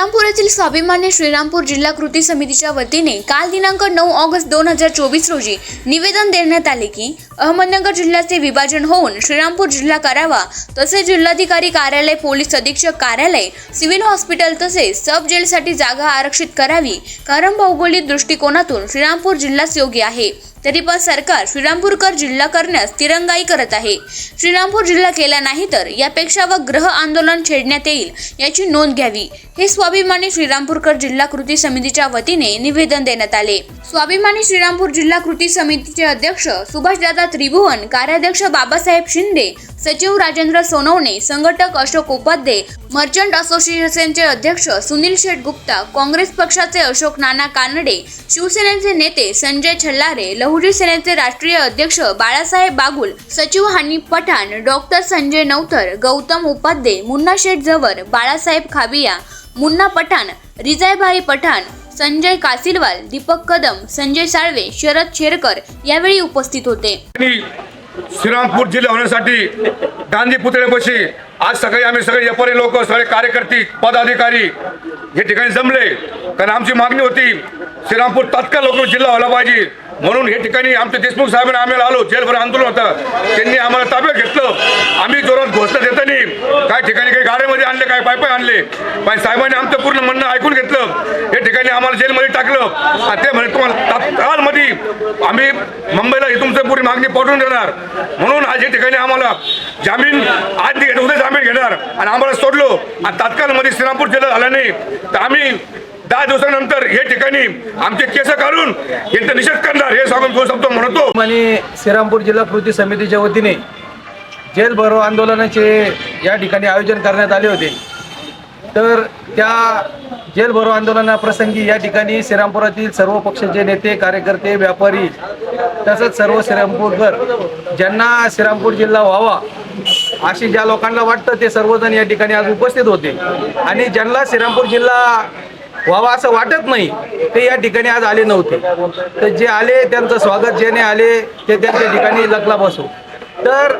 श्रीरामपूर येथील स्वाभिमानी श्रीरामपूर जिल्हा कृती समितीच्या वतीने काल दिनांक नऊ ऑगस्ट दोन हजार चोवीस रोजी निवेदन देण्यात आले की अहमदनगर जिल्ह्याचे विभाजन होऊन श्रीरामपूर जिल्हा करावा तसेच जिल्हाधिकारी कार्यालय पोलीस अधीक्षक कार्यालय सिव्हिल हॉस्पिटल तसेच सब जेलसाठी जागा आरक्षित करावी कारण भौगोलिक दृष्टिकोनातून श्रीरामपूर जिल्हाच योग्य आहे. तरी पण सरकार श्रीरामपूरकर जिल्हा करण्यास तिरंगाई करत आहे. श्रीरामपूर जिल्हा केला नाही तर यापेक्षा व ग्रह आंदोलन छेडण्यात येईल याची नोंद घ्यावी. हे स्वाभिमानी श्रीरामपूरकर जिल्हा कृती समितीच्या वतीने निवेदन देण्यात आले. स्वाभिमानी श्रीरामपूर जिल्हा कृती समितीचे अध्यक्ष सुभाषदादा त्रिभुवन कार्याध्यक्ष बाबासाहेब शिंदे सचिव राजेंद्र सोनवणे संघटक अशोक उपाध्ये मर्चंट असोसिएशनचे अध्यक्ष सुनील शेठ गुप्ता काँग्रेस पक्षाचे अशोक नाना कानडे शिवसेनेचे नेते संजय छल्लारे लहुजी सेनेचे राष्ट्रीय अध्यक्ष बाळासाहेब बागुल सचिव हानी पठाण डॉक्टर संजय नवथर गौतम उपाध्ये मुन्ना शेठ जवर बाळासाहेब खाबिया मुन्ना पठाण रिजायभाई पठाण संजय कासिलवाल दीपक कदम संजय साळवे शरद शेरकर यावेळी उपस्थित होते. श्रीरामपूर जिल्हा होण्यासाठी गांधी पुतळ्यापाशी आज सकाळी आम्ही सगळे व्यापारी लोक सगळे कार्यकर्ते पदाधिकारी हे ठिकाणी जमले. कारण आमची मागणी होती श्रीरामपूर तात्काळ लवकर जिल्हा व्हायला पाहिजे. म्हणून हे ठिकाणी आमचे देशमुख साहेबांना आम्हाला आलो जेलभर आंदोलन होतं. त्यांनी आम्हाला ताब्यात घेतलं. आम्ही जोर काय ठिकाणी काही गाड्यामध्ये आणले काही पायपाय आणले. पण साहेबांनी आमचं पूर्ण म्हणणं ऐकून घेतलं. हे ठिकाणी आम्हाला जेलमध्ये टाकलं. आणि ते म्हणे तुम्हाला तात्काळमध्ये आम्ही मुंबईला ही तुमचं पूर्ण मागणी पाठवून देणार. म्हणून आज या ठिकाणी आम्हाला जामीन आज घेत उद्या जामीन घेणार. आणि आम्हाला सोडलो. आणि तात्काळमध्ये श्रीरामपूर जिल्हा झाला नाही. तर आम्ही दहा दिवसानंतर हे ठिकाणी आमचे केस काढून यांचा निषेध करणार हे सांगून दोन शकतो म्हणतो. आणि श्रीरामपूर जिल्हा कृती समितीच्या वतीने जेल भरो आंदोलनाचे या ठिकाणी आयोजन करण्यात आले होते. तर त्या जेल भरो आंदोलनाप्रसंगी या ठिकाणी श्रीरामपुरातील सर्व पक्षाचे नेते कार्यकर्ते व्यापारी तसंच सर्व श्रीरामपूरकर ज्यांना श्रीरामपूर जिल्हा व्हावा अशी ज्या लोकांना वाटतं ते सर्वजण या ठिकाणी आज उपस्थित होते. आणि ज्यांना श्रीरामपूर जिल्हा व्हावा असं वाटत नाही ते या ठिकाणी आज आले नव्हते. तर जे आले त्यांचं स्वागत ज्याने आले ते त्यांच्या ठिकाणी लकला बसू. तर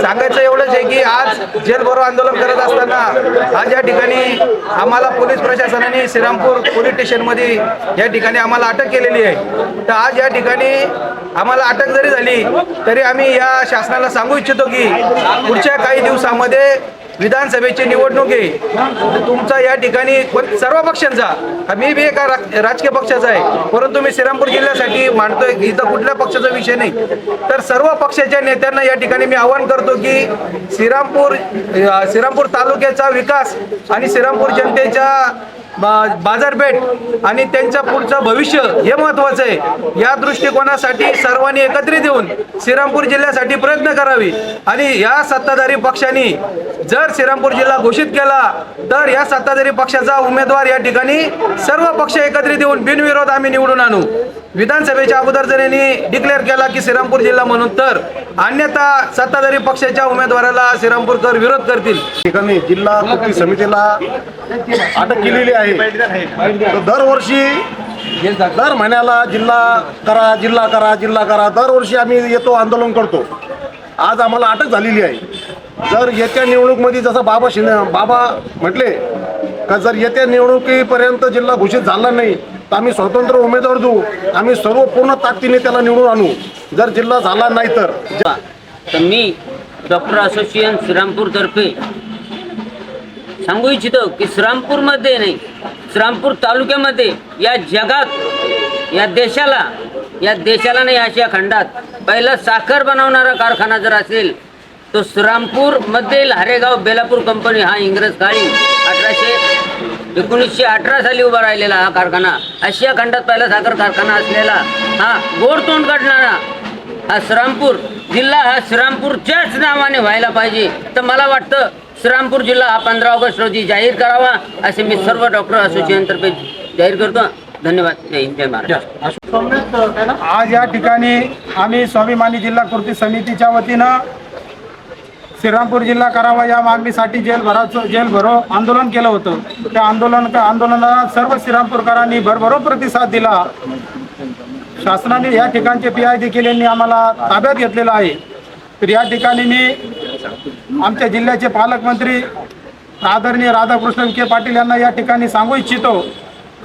सांगायचं एवढंच आहे की आज जेलभरो आंदोलन करत असताना आज या ठिकाणी आम्हाला पोलीस प्रशासनाने श्रीरामपूर पोलीस स्टेशनमध्ये या ठिकाणी आम्हाला अटक केलेली आहे. तर आज या ठिकाणी आम्हाला अटक जरी झाली तरी आम्ही या शासनाला सांगू इच्छितो की पुढच्या काही दिवसामध्ये विधानसभेची निवडणूक आहे. तुमचा या ठिकाणी सर्व पक्षांचा मी बी एका राजकीय पक्षाचा आहे. परंतु मी श्रीरामपूर जिल्ह्यासाठी मांडतोय इथं कुठल्या पक्षाचा विषय नाही. तर सर्व पक्षाच्या नेत्यांना या ठिकाणी मी आवाहन करतो की श्रीरामपूर श्रीरामपूर तालुक्याचा विकास आणि श्रीरामपूर जनतेच्या बाजारपेठ आणि त्यांच्या पुढचं भविष्य हे महत्वाचं आहे. या दृष्टिकोनासाठी सर्वांनी एकत्रित येऊन श्रीरामपूर जिल्ह्यासाठी प्रयत्न करावे. आणि या सत्ताधारी पक्षांनी जर श्रीरामपूर जिल्हा घोषित केला तर या सत्ताधारी पक्षाचा उमेदवार या ठिकाणी सर्व पक्ष एकत्रित येऊन बिनविरोध आम्ही निवडून आणू. विधानसभेच्या अगोदर जर यांनी डिक्लेअर केला की श्रीरामपूर जिल्हा म्हणून तर अन्यथा सत्ताधारी पक्षाच्या उमेदवाराला श्रीरामपूरकर विरोध करतील. ठिकाणी जिल्हा कृती समितीला अटक केलेली आहे. दरवर्षी दर महिन्याला जिल्हा करा जिल्हा करा जिल्हा करा दरवर्षी आम्ही येतो आंदोलन करतो. आज आम्हाला अटक झालेली आहे. जर येत्या निवडणुकीमध्ये जसं बाबा शिंदे बाबा म्हटले का जर येत्या निवडणुकीपर्यंत जिल्हा घोषित झाला नाही तर आम्ही स्वतंत्र उमेदवार देऊ. आम्ही सर्व पूर्ण ताकदीने त्याला निवडून आणू. जर जिल्हा झाला नाही तर. तर मी डॉक्टर असोसिएशन श्रीरामपूरतर्फे सांगू इच्छितो की श्रीरामपूरमध्ये नाही श्रीरामपूर तालुक्यामध्ये या जगात या देशाला या देशाला नाही आशिया खंडात पहिला साखर बनवणारा कारखाना जर असेल तो श्रीरामपूरमधील हरेगाव बेलापूर कंपनी हा इंग्रज काळी अठराशे एकोणीसशे अठरा साली उभा राहिलेला हा कारखाना आशिया खंडात पहिला साखर कारखाना असलेला हा गोड तोंड काढणारा हा श्रामपूर जिल्हा हा श्रामपूरच्याच नावाने व्हायला पाहिजे. तर मला वाटतं श्रामपूर जिल्हा हा पंधरा ऑगस्ट रोजी जाहीर करावा असे मी सर्व डॉक्टर असोसिएशनतर्फे जाहीर करतो. धन्यवाद. जय हिंद जय महाराष्ट्र. आज या ठिकाणी आम्ही स्वाभिमानी जिल्हा कृती समितीच्या वतीनं श्रीरामपूर जिल्हा करावा या मागणीसाठी जेल भराचं जेल भरो आंदोलन केलं होतं. त्या आंदोलन आंदोलनाला सर्व श्रीरामपूरकरांनी भरभरो प्रतिसाद दिला. शासनाने या ठिकाणचे पी आय देखील यांनी आम्हाला ताब्यात घेतलेलं आहे. तर या ठिकाणी मी आमच्या जिल्ह्याचे पालकमंत्री आदरणीय राधाकृष्ण विखे पाटील यांना या ठिकाणी सांगू इच्छितो.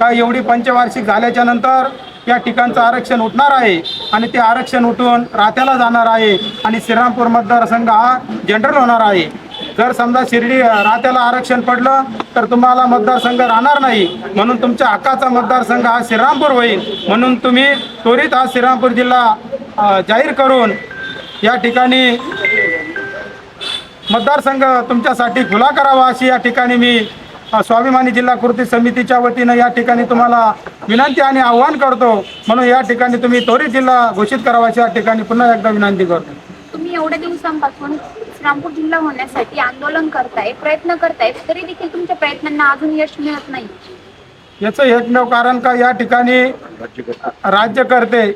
का एवढी पंचवार्षिक झाल्याच्यानंतर या ठिकाणचं आरक्षण उठणार आहे आणि ते आरक्षण उठून रात्याला जाणार आहे आणि श्रीरामपूर मतदारसंघ हा जनरल होणार आहे. जर समजा शिर्डी रात्याला आरक्षण पडलं तर तुम्हाला मतदारसंघ राहणार नाही. म्हणून तुमच्या हक्काचा मतदारसंघ हा श्रीरामपूर होईल. म्हणून तुम्ही त्वरित हा श्रीरामपूर जिल्हा जाहीर करून या ठिकाणी मतदारसंघ तुमच्यासाठी खुला करावा अशी या ठिकाणी मी स्वाभिमानी जिल्हा कृती समितीच्या वतीनं या ठिकाणी तुम्हाला विनंती आणि आव्हान करतो. म्हणून या ठिकाणी तुम्ही त्वरित जिल्हा घोषित करावा या ठिकाणी पुन्हा एकदा विनंती करतो. तुम्ही एवढ्या दिवसांपासून श्रीरामपूर जिल्हा होण्यासाठी आंदोलन करताय प्रयत्न करताय तरी देखील तुमच्या प्रयत्नांना अजून यश मिळत नाही. याचं एकमेव कारण का या ठिकाणी राज्यकर्ते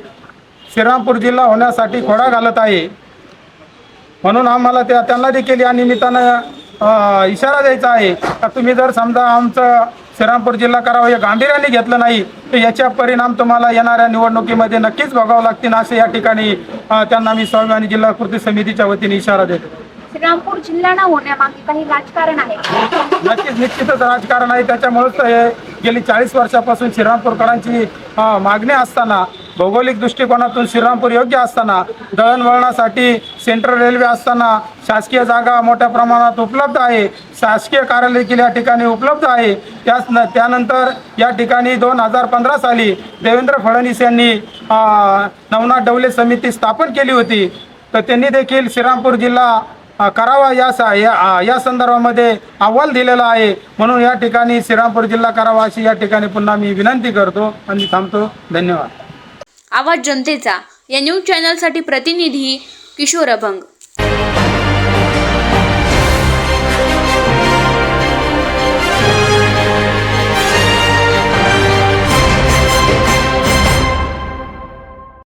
श्रीरामपूर जिल्हा होण्यासाठी खोडा घालत आहे. म्हणून आम्हाला त्या त्यांना देखील या निमित्तानं इशारा द्यायचा आहे. का तुम्ही जर समजा आमचं श्रीरामपूर जिल्हा करावं हे गांभीर्याने घेतलं नाही तर याच्या परिणाम तुम्हाला येणाऱ्या निवडणुकीमध्ये नक्कीच भोगावं लागतील असे या ठिकाणी त्यांना मी स्वाभिमानी जिल्हा कृती समितीच्या वतीने इशारा देतो. श्रीरामपूर जिल्हा न होण्यामागे काही राजकारण आहे? नक्कीच निश्चितच राजकारण आहे. त्याच्यामुळेच हे गेली चाळीस वर्षापासून श्रीरामपूरकरांची मागणी असताना भौगोलिक दृष्टिकोनातून श्रीरामपूर योग्य असताना दळणवळणासाठी सेंट्रल रेल्वे असताना शासकीय जागा मोठ्या प्रमाणात उपलब्ध आहे. शासकीय कार्यालय देखील या ठिकाणी उपलब्ध आहे. त्याच न त्यानंतर या ठिकाणी दोन हजार पंधरा साली देवेंद्र फडणवीस यांनी नवनाथ डवले समिती स्थापन केली होती. तर त्यांनी देखील श्रीरामपूर जिल्हा करावा या सा या या संदर्भामध्ये अहवाल दिलेला आहे. म्हणून या ठिकाणी श्रीरामपूर जिल्हा करावा अशी या ठिकाणी पुन्हा मी विनंती करतो आणि थांबतो. धन्यवाद. आवाज जनतेचा या न्यूज चॅनलसाठी प्रतिनिधी किशोर अभंग.